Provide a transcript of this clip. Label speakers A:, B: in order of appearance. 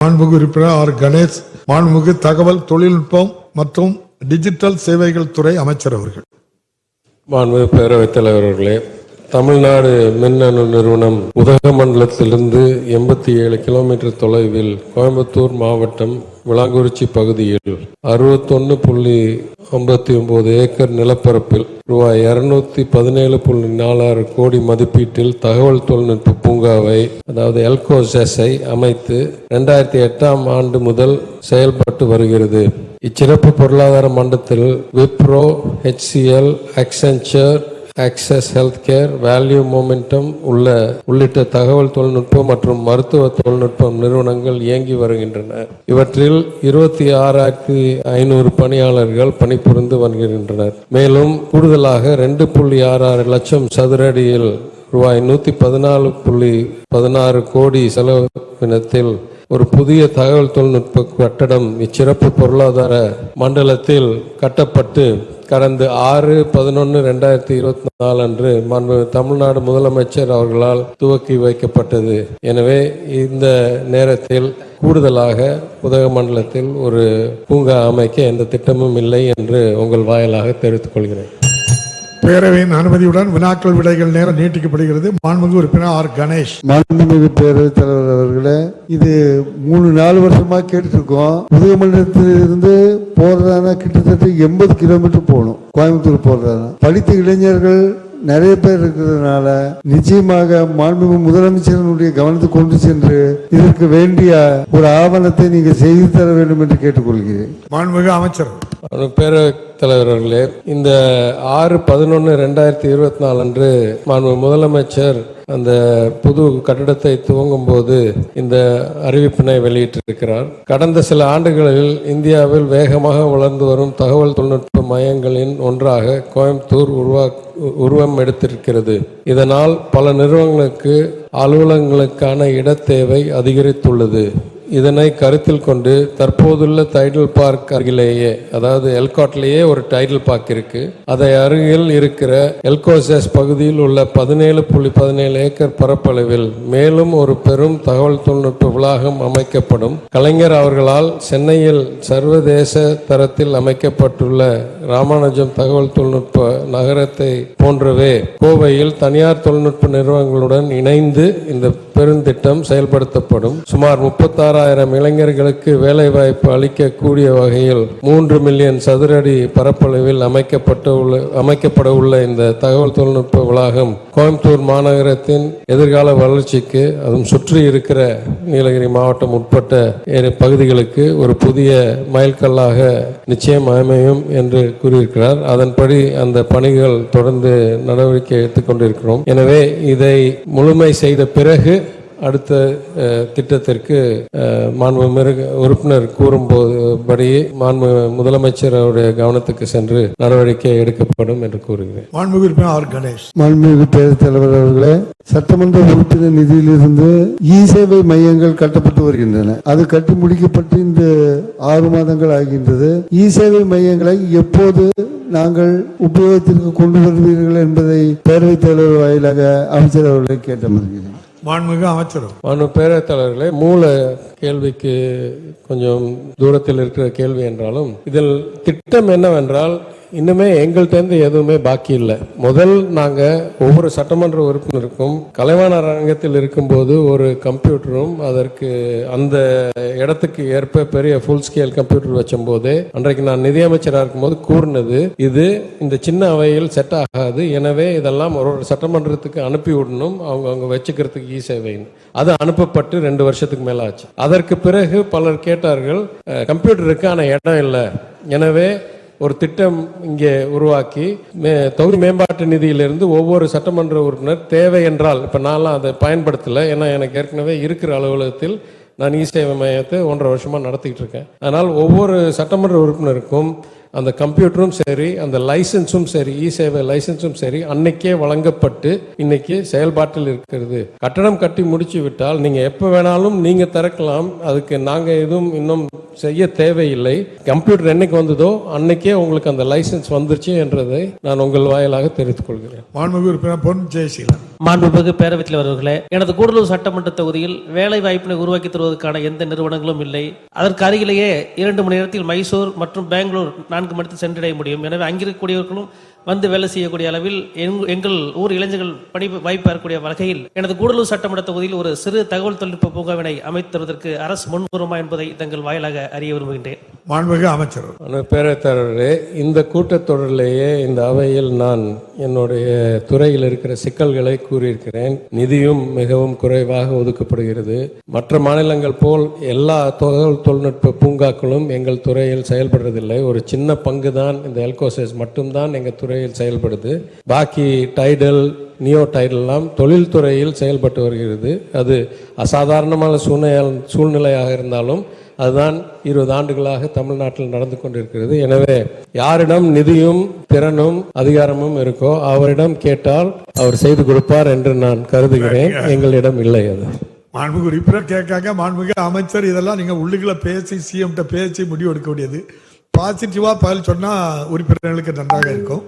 A: மாண்புமிகு உறுப்பினர் ஆர். கணேஷ் மாண்புமிகு தகவல் தொழில்நுட்பம் மற்றும் டிஜிட்டல் சேவைகள் துறை அமைச்சர் அவர்கள்.
B: மாண்பு பேரவைத் தலைவர் அவர்களே தமிழ்நாடு மின்னணு நிறுவனம் உதகமண்டலத்திலிருந்து எண்பத்தி ஏழு கிலோமீட்டர் தொலைவில் கோயம்புத்தூர் மாவட்டம் விளாங்குறிச்சி பகுதியில் அறுபத்தொன்னு புள்ளி ஐம்பத்தி ஒன்பது ஏக்கர் நிலப்பரப்பில் ரூபாய் இருநூத்தி பதினேழு புள்ளி நாலாறு கோடி மதிப்பீட்டில் தகவல் தொழில்நுட்ப பூங்காவை அதாவது எல்கோசஸை அமைத்து ரெண்டாயிரத்தி எட்டாம் ஆண்டு முதல் செயல்பட்டு வருகிறது. இச்சிறப்பு பொருளாதார மண்டலத்தில் Wipro HCL Accenture access health care value momentum உள்ள உள்ளிட்ட தகவல் தொழில்நுட்பம் மற்றும் மருத்துவ தொழில்நுட்பம் நிறுவனங்கள் இயங்கி வருகின்றன. இவற்றில் இருபத்தி ஆறாயிரத்தி ஐநூறு பணியாளர்கள் பணிபுரிந்து வருகின்றனர். மேலும் கூடுதலாக ரெண்டு புள்ளி ஆறு ஆறு லட்சம் சதுரடியில் ரூபாய் நூத்தி பதினாலு புள்ளி பதினாறு கோடி செலவினத்தில் ஒரு புதிய தகவல் தொழில்நுட்ப கட்டடம் இச்சிறப்பு பொருளாதார மண்டலத்தில் கட்டப்பட்டு கடந்த ஆறு பதினொன்று ரெண்டாயிரத்தி இருபத்தி நாலு அன்று மாண்பு தமிழ்நாடு முதலமைச்சர் அவர்களால் துவக்கி வைக்கப்பட்டது. எனவே இந்த நேரத்தில் கூடுதலாக உதகமண்டலத்தில் ஒரு பூங்கா அமைக்க எந்த திட்டமும் இல்லை என்று உங்கள் வாயிலாக தெரிவித்துக் கொள்கிறேன்.
A: பேரவையின் அனுமதியுடன் வினாக்கள் விடைகள் நேரம் நீட்டிக்கப்படுகிறது. மாண்புமிகு உறுப்பினர் ஆர். கணேஷ்.
C: மாண்புமிகு பேரவைத் தலைவர் அவர்களே இது மூணு நாலு வருஷமா கேட்டுட்டு இருக்கோம் உதகமண்டலத்திலிருந்து போறதானா? கிட்டத்தட்ட எண்பது கிலோமீட்டர் போகணும். கோயம்புத்தூர் போறதானா? படித்த இளைஞர்கள் நிறைய பேர் இருக்கிறதுனால நிச்சயமாக மாண்புமிகு முதலமைச்சரினுடைய கவனத்துக்கு கொண்டு சென்று இதற்கு வேண்டிய ஒரு ஆவணத்தை நீங்க செய்து தர வேண்டும் என்று கேட்டுக்கொள்கிறேன்.
A: மாண்புமிகு அமைச்சர்.
B: பேரவைத் தலைவர் அவர்களே இந்த ஆறு பதினொன்று ரெண்டாயிரத்தி இருபத்தி நாலு அன்று மாண்பு முதலமைச்சர் அந்த புது கட்டிடத்தை துவங்கும் போது இந்த அறிவிப்பினை வெளியிட்டிருக்கிறார். கடந்த சில ஆண்டுகளில் இந்தியாவில் வேகமாக வளர்ந்து வரும் தகவல் தொழில்நுட்ப மையங்களின் ஒன்றாக கோயம்புத்தூர் உருவா உருவம் எடுத்திருக்கிறது. இதனால் பல நிறுவனங்களுக்கு அலுவலகங்களுக்கான இடத்தேவை அதிகரித்துள்ளது. இதனை கருத்தில் கொண்டு தற்போதுள்ள டைடல் பார்க் அருகிலேயே அதாவது எல்காட்லேயே ஒரு டைடல் பார்க் இருக்கு. அதை அருகில் இருக்கிற எல்கோசஸ் பகுதியில் உள்ள பதினேழு புள்ளி பதினேழு ஏக்கர் பரப்பளவில் மேலும் ஒரு பெரும் தகவல் தொழில்நுட்ப வளாகம் அமைக்கப்படும். கலைஞர் அவர்களால் சென்னையில் சர்வதேச தரத்தில் அமைக்கப்பட்டுள்ள ராமானுஜம் தகவல் தொழில்நுட்ப நகரத்தை போன்றவே கோவையில் தனியார் தொழில்நுட்ப நிறுவனங்களுடன் இணைந்து இந்த பெருந்திட்டம் செயல்படுத்தப்படும். சுமார் முப்பத்தாறு ஆறாயிரம் இளைஞர்களுக்கு வேலைவாய்ப்பு அளிக்கக்கூடிய வகையில் மூன்று மில்லியன் சதுரடி பரப்பளவில் அமைக்கப்பட்டு உள்ள அமைக்கப்பட உள்ள இந்த தகவல் தொழில்நுட்ப வளாகம் கோயம்புத்தூர் மாநகரத்தின் எதிர்கால வளர்ச்சிக்கு அதுவும் சுற்றி இருக்கிற நீலகிரி மாவட்டம் உட்பட்ட பகுதிகளுக்கு ஒரு புதிய மைல்கல்லாக நிச்சயம் அமையும் என்று கூறியிருக்கிறார். அதன்படி அந்த பணிகள் தொடர்ந்து நடவடிக்கை எடுத்துக்கொண்டிருக்கிறோம் எனவே இதை முழுமை செய்த பிறகு அடுத்த திட்டத்திற்கு மாண்பு மிருக உறுப்பினர் கூறும்போது படி மாண்பு முதலமைச்சர் அவருடைய கவனத்துக்கு சென்று நடவடிக்கை எடுக்கப்படும் என்று கூறுகிறேன்.
A: மாண்புமிகு உறுப்பினர் ஆர் கணேஷ்
C: மாண்புமிகு பேரவைத் தலைவர் அவர்களே சட்டமன்ற உறுப்பினர் நிதியிலிருந்து இ சேவை மையங்கள் கட்டப்பட்டு வருகின்றன. அது கட்டி முடிக்கப்பட்டு இந்த ஆறு மாதங்கள் ஆகின்றது. இ சேவை மையங்களை எப்போது நாங்கள் உபயோகத்திற்கு கொண்டு வருவீர்கள் என்பதை பேரவைத் தலைவர் வாயிலாக அமைச்சர் அவர்களை கேட்டமர்கிறேன்.
A: மாண்புமிகு அமைச்சரும்.
B: மாண்பு பேரவைத் தலைவர்களே மூல கேள்விக்கு கொஞ்சம் தூரத்தில் இருக்கிற கேள்வி என்றாலும் இதில் திட்டம் என்னவென்றால் இன்னுமே எங்கள்கிட்ட எதுவுமே பாக்கி இல்லை. முதல் நாங்க ஒவ்வொரு சட்டமன்ற உறுப்பினருக்கும் கலைவாணர் அரங்கத்தில் இருக்கும்போது ஒரு கம்ப்யூட்டரும் அதற்கு அந்த இடத்துக்கு ஏற்ப பெரிய ஃபுல் ஸ்கேல் கம்ப்யூட்டர் வச்சும்போது அன்றைக்கு நான் நிதியமைச்சராக இருக்கும்போது கூறினது இது இந்த சின்ன அவையில் செட் ஆகாது எனவே இதெல்லாம் ஒரு ஒரு சட்டமன்றத்துக்கு அனுப்பி விடணும் அவங்க அவங்க வச்சுக்கிறதுக்கு ஈ சேவைன்னு அது அனுப்பப்பட்டு ரெண்டு வருஷத்துக்கு மேல ஆச்சு. அதற்கு பிறகு பலர் கேட்டார்கள் கம்ப்யூட்டருக்கு ஆனால் இடம் இல்லை. எனவே ஒரு திட்டம் இங்கே உருவாக்கி மே தொகுதி மேம்பாட்டு நிதியிலிருந்து ஒவ்வொரு சட்டமன்ற உறுப்பினர் தேவை என்றால் இப்போ நான்லாம் அதை பயன்படுத்தலை ஏன்னா எனக்கு ஏற்கனவே இருக்கிற அலுவலகத்தில் நான் இ சேவை மையத்தை ஒன்றரை வருஷமாக நடத்திக்கிட்டு இருக்கேன். அதனால் ஒவ்வொரு சட்டமன்ற உறுப்பினருக்கும் அந்த கம்ப்யூட்டரும் சரி அந்த லைசன்ஸும் சரி இ சேவை லைசன்ஸும் சரி அன்னைக்கே வழங்கப்பட்டு இன்னைக்கு செயல்பாட்டில் இருக்கிறது. கட்டணம் கட்டி முடிச்சு விட்டால் நீங்க எப்ப வேணாலும் நீங்க திறக்கலாம். அதுக்கு நாங்க எதுவும் இன்னும் செய்ய தேவையில்லை. கம்ப்யூட்டர் என்னைக்கு வந்ததோ அன்னைக்கே உங்களுக்கு அந்த லைசன்ஸ் வந்துருச்சு என்றதை நான் உங்கள் வாயிலாக தெரிவித்துக் கொள்கிறேன்.
A: பொன் ஜெயசீலன்.
D: மாண்புமிகு பேரவைத் தலைவர்களே எனது கூடலூர் சட்டமன்ற தொகுதியில் வேலை வாய்ப்பினை உருவாக்கி தருவதற்கான எந்த நிறுவனங்களும் இல்லை. அதற்கு அருகிலேயே இரண்டு மணி நேரத்தில் மைசூர் மற்றும் பெங்களூர் நான்கு மணி நேரத்தில் சென்றடைய முடியும். எனவே அங்கிருக்கக்கூடியவர்களும் வந்து வேலை செய்யக்கூடிய அளவில் எங்கள் ஊர் இளைஞர்கள் பணி வாய்ப்பு பெறக்கூடிய வகையில் எனது கூடலூர் சட்டமன்ற தொகுதியில் ஒரு சிறு தகவல் தொழில்நுட்ப பூங்காவினை அமைத்து தருவதற்கு அரசு முன்வருமா என்பதை தங்கள் வாயிலாக அறிய விரும்புகின்றேன்.
A: மாண்புமிகு அமைச்சர்.
B: அன்பு இந்த கூட்டத்தொடரிலேயே இந்த அவையில் நான் என்னுடைய துறையில் இருக்கிற சிக்கல்களை கூறியிருக்கிறேன். நிதியும் மிகவும் குறைவாக ஒதுக்கப்படுகிறது. மற்ற மாநிலங்கள் போல் எல்லா தகவல் தொழில்நுட்ப பூங்காக்களும் எங்கள் துறையில் செயல்படுறதில்லை. ஒரு சின்ன பங்கு தான் இந்த எல்கோசஸ் மட்டும்தான் எங்கள் துறையில் செயல்படுது. பாக்கி டைடல் நியோ டைடெல்லாம் தொழில்துறையில் செயல்பட்டு வருகிறது. அது அசாதாரணமான சூழ்நிலை சூழ்நிலையாக இருந்தாலும் அதுதான் இருபது ஆண்டுகளாக தமிழ்நாட்டில் நடந்து கொண்டிருக்கிறது. எனவே யாரிடம் நிதியும் திறனும் அதிகாரமும் இருக்கோ அவரிடம் கேட்டால் அவர் செய்து கொடுப்பார் என்று நான் கருதுகிறேன். எங்களிடம் இல்லை அது.
A: மாண்புமிகு உறுப்பினர் கேட்காங்க. மாண்புமிகு அமைச்சர் இதெல்லாம் நீங்க உள்ளுக்குள்ள பேசி சிஎம் பேசி முடிவு எடுக்க வேண்டியது. பாசிட்டிவா பதில் சொன்னா உறுப்பினர்களுக்கு நன்றாக இருக்கும்.